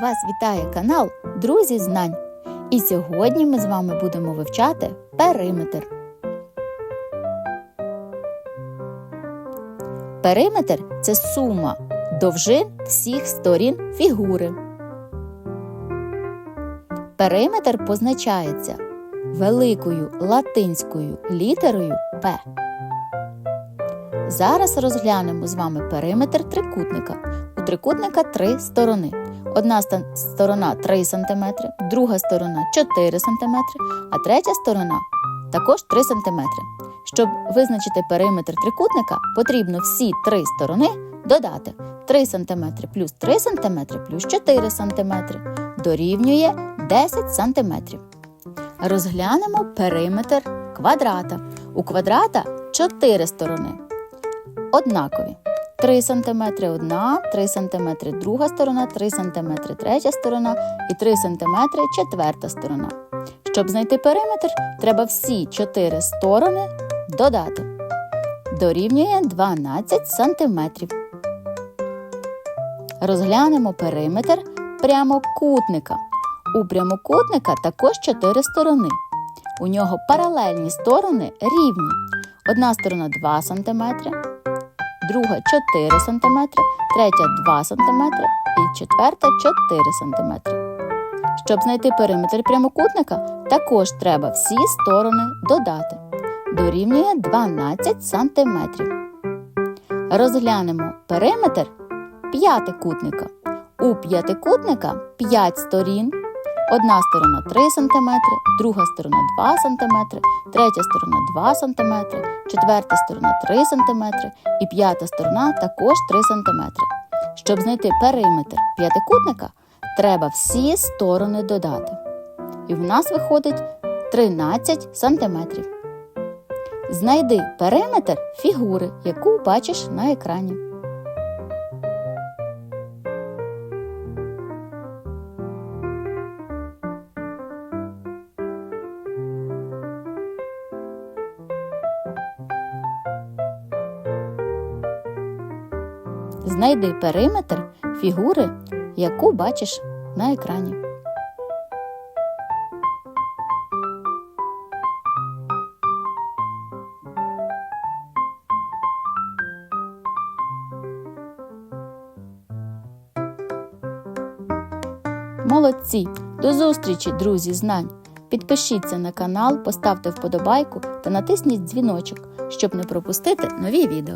Вас вітає канал Друзі Знань. І сьогодні ми з вами будемо вивчати периметр. Периметр це сума довжин всіх сторін фігури. Периметр позначається великою латинською літерою П. Зараз розглянемо з вами периметр трикутника. У трикутника три сторони. Одна сторона 3 см, друга сторона 4 см, а третя сторона також 3 см. Щоб визначити периметр трикутника, потрібно всі три сторони додати 3 см плюс 3 см плюс 4 см дорівнює 10 см. Розглянемо периметр квадрата. У квадрата 4 сторони. Однакові. 3 см одна, 3 см друга сторона, 3 см третя сторона і 3 см четверта сторона. Щоб знайти периметр, треба всі 4 сторони додати. Дорівнює 12 см. Розглянемо периметр прямокутника. У прямокутника також 4 сторони. У нього паралельні сторони рівні. Одна сторона 2 см, друга 4 см, третя 2 см і четверта 4 см. Щоб знайти периметр прямокутника, також треба всі сторони додати. Дорівнює 12 см. Розглянемо периметр п'ятикутника. У п'ятикутника 5 сторін. Одна сторона 3 см, друга сторона 2 см, третя сторона 2 см, четверта сторона 3 см і п'ята сторона також 3 см. Щоб знайти периметр п'ятикутника, треба всі сторони додати. І в нас виходить 13 см. Знайди периметр фігури, яку бачиш на екрані. Знайди периметр фігури, яку бачиш на екрані. Молодці! До зустрічі, друзі, знань! Підпишіться на канал, поставте вподобайку та натисніть дзвіночок, щоб не пропустити нові відео.